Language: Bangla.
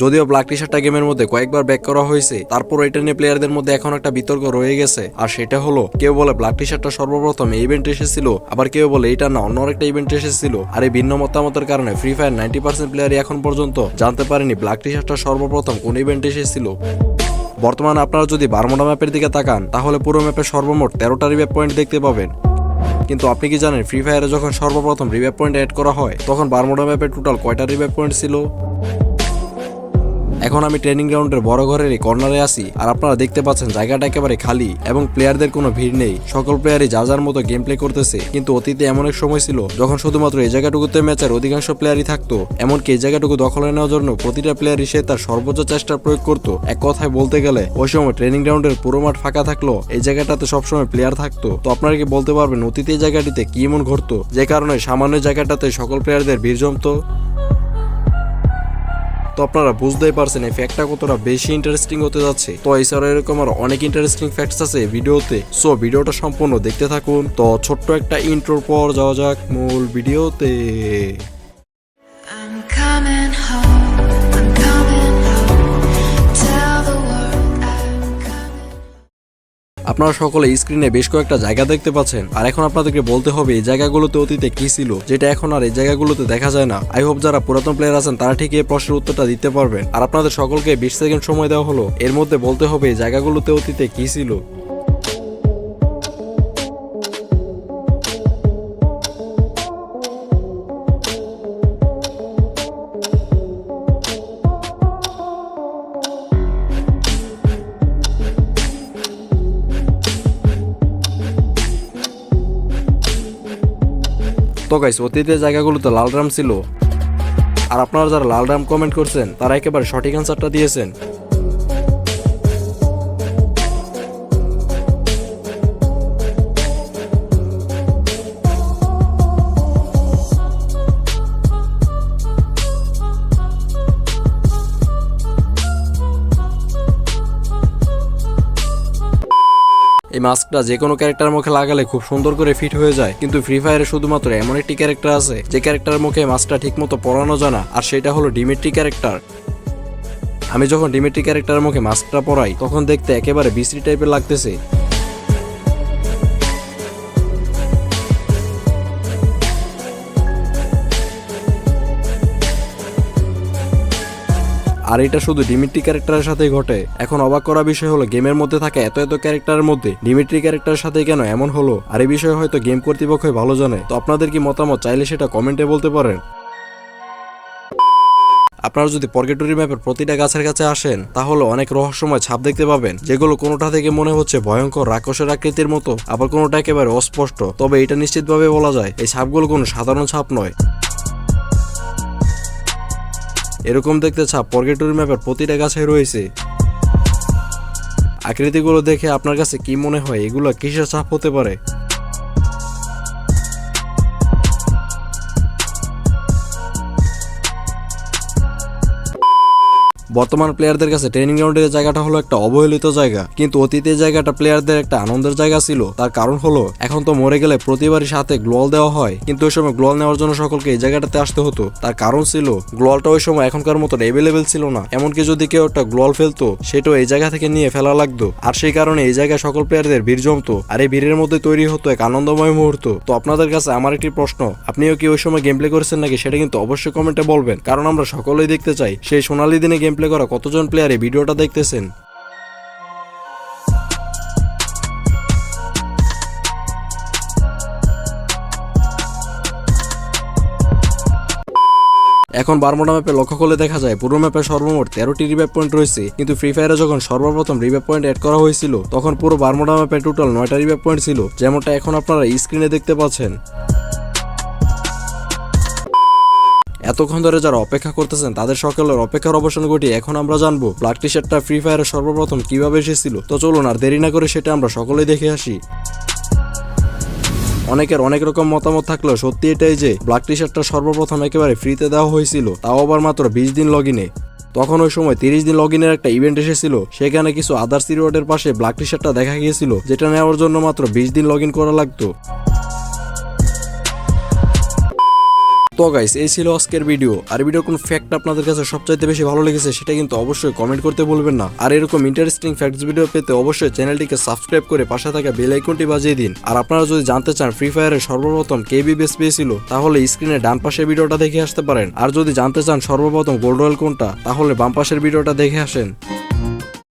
যদিও ব্ল্যাক টি শার্টটা গেমের মধ্যে কয়েকবার ব্যাক করা হয়েছে তারপর এটা নিয়ে প্লেয়ারদের মধ্যে এখন একটা বিতর্ক রয়ে গেছে। আর সেটা হলো, কেউ বলে ব্ল্যাক টি শার্টটা সর্বপ্রথম ইভেন্ট এসেছিল, আবার কেউ বলে এটা না, অন্য একটা ইভেন্ট এসেছিল। আর এই ভিন্ন মতামতের কারণে ফ্রি ফায়ার নাইনটি পার্সেন্ট প্লেয়ারই এখন পর্যন্ত জানতে পারেনি ব্ল্যাক টি শার্টটা সর্বপ্রথম কোন ইভেন্ট এসেছিল। বর্তমানে আপনারা যদি বারমোডা ম্যাপের দিকে তাকান, তাহলে পুরো ম্যাপে সর্বমোট তেরোটা রিভ্যাপ পয়েন্ট দেখতে পাবেন। কিন্তু আপনি কি জানেন ফ্রি ফায়ারে যখন সর্বপ্রথম রিভ্যাপ পয়েন্ট অ্যাড করা হয়, তখন বারমোডা ম্যাপে টোটাল কয়টা রিভ্যাপ পয়েন্ট ছিল? এখন আমি ট্রেনিং গ্রাউন্ডের বড় ঘরের কর্নারে আছি, আর আপনারা দেখতে পাচ্ছেন জায়গাটা একেবারে খালি এবং প্লেয়ারদের কোনো ভিড় নেই। সকল প্লেয়ারই যা যার মতো গেম প্লে করতেছে, কিন্তু অতীতে এমন এক সময় ছিল যখন শুধুমাত্র এই জায়গাটুকুতে ম্যাচের অধিকাংশ প্লেয়ারই থাকতো, এমনকি এই জায়গাটুকু দখলে নেওয়ার জন্য প্রতিটা প্লেয়ারই সে তার সর্বোচ্চ চেষ্টা প্রয়োগ করতো। এক কথায় বলতে গেলে, ওই সময় ট্রেনিং গ্রাউন্ডের পুরো মাঠ ফাঁকা থাকল এই জায়গাটাতে সবসময় প্লেয়ার থাকতো। তো আপনারা কি বলতে পারবেন অতীতে জায়গাটিতে কি এমন ঘটতো? যে কারণে সামান্য জায়গাটাতে সকল প্লেয়ারদের ভিড় জমতো? তো আপনারা বুঝতেই পারছেন এই ফ্যাক্টটা কতটা বেশি ইন্টারেস্টিং হতে যাচ্ছে। তো এছাড়া এরকম আর অনেক ইন্টারেস্টিং ফ্যাক্টস আছে ভিডিওতে। সো ভিডিওটা সম্পূর্ণ দেখতে থাকুন। তো ছোট্ট একটা ইন্ট্রোর পর যাওয়া যাক মূল ভিডিওতে। আপনারা সকলে স্ক্রিনে বেশ কয়েকটা জায়গা দেখতে পাচ্ছেন। আর এখন আপনাদেরকে বলতে হবে, এই জায়গাগুলোতে অতীতে কি ছিল, যেটা এখন আর এই জায়গাগুলোতে দেখা যায় না। আই হোপ যারা পুরাতন প্লেয়ার আছেন, তারা ঠিক এই প্রশ্নের উত্তরটা দিতে পারবেন। আর আপনাদের সকলকে বিশ সেকেন্ড সময় দেওয়া হলো। এর মধ্যে বলতে হবে, এই জায়গাগুলোতে অতীতে কি ছিল? তো গাইস, অতীতের জায়গাগুলোতে লাল ড্রাম ছিল। আর আপনারা যারা লাল ড্রাম কমেন্ট করছেন, তারা একেবারে সঠিক অ্যান্সারটা দিয়েছেন। এই মাস্কটা যে কোনো ক্যারেক্টার মুখে লাগালে খুব সুন্দর করে ফিট হয়ে যায়। কিন্তু ফ্রি ফায়ারে শুধুমাত্র এমন একটি ক্যারেক্টার আছে, যে ক্যারেক্টার মুখে মাস্কটা ঠিকমতো পরানো জানা আর সেটা হলো ডিমেট্রি ক্যারেক্টার। আমি যখন ডিমেট্রি ক্যারেক্টার মুখে মাস্কটা পরাই, তখন দেখতে একেবারে বিশ্রী টাইপের লাগতেছে। আর এটা শুধু ডিমিট্রি ক্যারেক্টারের সাথেই ঘটে। এখন অবাক করা বিষয় হলো গেমের মধ্যে থাকা এত এত ক্যারেক্টারের মধ্যে ডিমিট্রি ক্যারেক্টারের সাথে কেন এমন হলো? আর এই বিষয়ে হয়তো গেম কর্তৃপক্ষই ভালো জানে। তো আপনাদের কি মতামত? চাইলে সেটা কমেন্টে বলতে পারেন। আপনারা যদি পর্গেটরি ম্যাপের প্রতিটা গাছের কাছে আসেন, তাহলে অনেক রহস্যময় ছাপ দেখতে পাবেন, যেগুলো কোনোটা থেকে মনে হচ্ছে ভয়ঙ্কর রাক্ষসের আকৃতির মতো, আবার কোনোটা একেবারে অস্পষ্ট। তবে এটা নিশ্চিতভাবে বলা যায়, এই ছাপগুলো কোনো সাধারণ ছাপ নয়। এরকম দেখতে ছাপ পর্গেটরি ম্যাপের প্রতিটা গাছে রয়েছে। আকৃতিগুলো দেখে আপনার কাছে কি মনে হয়? এগুলো কিসের ছাপ হতে পারে? বর্তমান প্লেয়ারদের কাছে ট্রেনিং গ্রাউন্ডের জায়গাটা হলো একটা অবহেলিত জায়গা। কিন্তু অতীতের জায়গাটা প্লেয়ারদের একটা আনন্দের জায়গা ছিল। তার কারণ হলো, এখন তো মরে গেলে প্রতিবারই সাথে গ্লোয়াল দেওয়া হয়। কিন্তু ওই সময় গ্লোয়াল নেওয়ার জন্য সকলকে এই জায়গাটাতে আসতে হতো। তার কারণ ছিল গ্লোয়ালটা ওই সময় এখনকার মতো অ্যাভেলেবেল ছিল না। এমনকি যদি কেউ একটা গ্লোয়াল ফেলতো, সেটাও এই জায়গা থেকে নিয়ে ফেলা লাগতো। আর সেই কারণে এই জায়গায় সকল প্লেয়ারদের ভিড় জমতো। আর এই ভিড়ের মধ্যে তৈরি হতো এক আনন্দময় মুহূর্ত। তো আপনাদের কাছে আমার একটি প্রশ্ন, আপনিও কি ওই সময় গেম প্লে করেছেন নাকি, সেটা কিন্তু অবশ্যই কমেন্টে বলবেন। কারণ আমরা সকলেই দেখতে চাই, সেই সোনালী দিনে গেম প্লে করা। কতজন প্লেয়ার ভিডিওটা দেখতেছেন? এখন বারমোডা ম্যাপে লক্ষ্য করলে দেখা যায় পুরো ম্যাপে সর্বমোট তেরোটি রিভাইভ পয়েন্ট রয়েছে। কিন্তু ফ্রি ফায়ারে যখন সর্বপ্রথম রিভাইভ পয়েন্ট অ্যাড করা হয়েছিল, তখন পুরো বারমোডা ম্যাপে টোটাল নয়টা রিভাইভ পয়েন্ট ছিল, যেমনটা এখন আপনারা স্ক্রিনে দেখতে পাচ্ছেন। এতক্ষণ ধরে যারা অপেক্ষা করতেছেন, তাদের সকলের অপেক্ষার অবসান ঘটিয়ে এখন আমরা জানব ব্ল্যাক টি শার্টটা ফ্রি ফায়ারে সর্বপ্রথম কীভাবে এসেছিল। তো চলুন আর দেরি না করে সেটা আমরা সকলেই দেখে আসি। অনেকের অনেক রকম মতামত থাকলেও সত্যি এটাই যে ব্ল্যাক টি শার্টটা সর্বপ্রথম একেবারে ফ্রিতে দেওয়া হয়েছিল, তাও আবার মাত্র বিশ দিন লগ ইনে তখন ওই সময় তিরিশ দিন লগ একটা ইভেন্ট এসেছিল, সেখানে কিছু আদার্স রিওয়ার্ডের পাশে ব্ল্যাক টি শার্টটা দেখা গিয়েছিল, যেটা নেওয়ার জন্য মাত্র বিশ দিন লগ ইন করা লাগতো। তো গাইস এই ছিল আজকের ভিডিও আর ভিডিও কোন ফ্যাক্ট আপনাদের কাছে সবচাইতে বেশি ভালো লেগেছে সেটা কিন্তু অবশ্যই কমেন্ট করতে বলবেন না। আর এরকম ইন্টারেস্টিং ফ্যাক্টস ভিডিও পেতে অবশ্যই চ্যানেলটিকে সাবস্ক্রাইব করে পাশে থাকা বেল আইকনটি বাজিয়ে দিন। আর আপনারা যদি জানতে চান ফ্রি ফায়ারের সর্বপ্রথম কে বিবেস পেয়েছিল তাহলে স্ক্রিনে ডান পাশের ভিডিওটা দেখে আসতে পারেন। আর যদি জানতে চান সর্বপ্রথম গোল্ড রয়েল কোনটা, তাহলে বাম পাশের ভিডিওটা দেখে আসেন।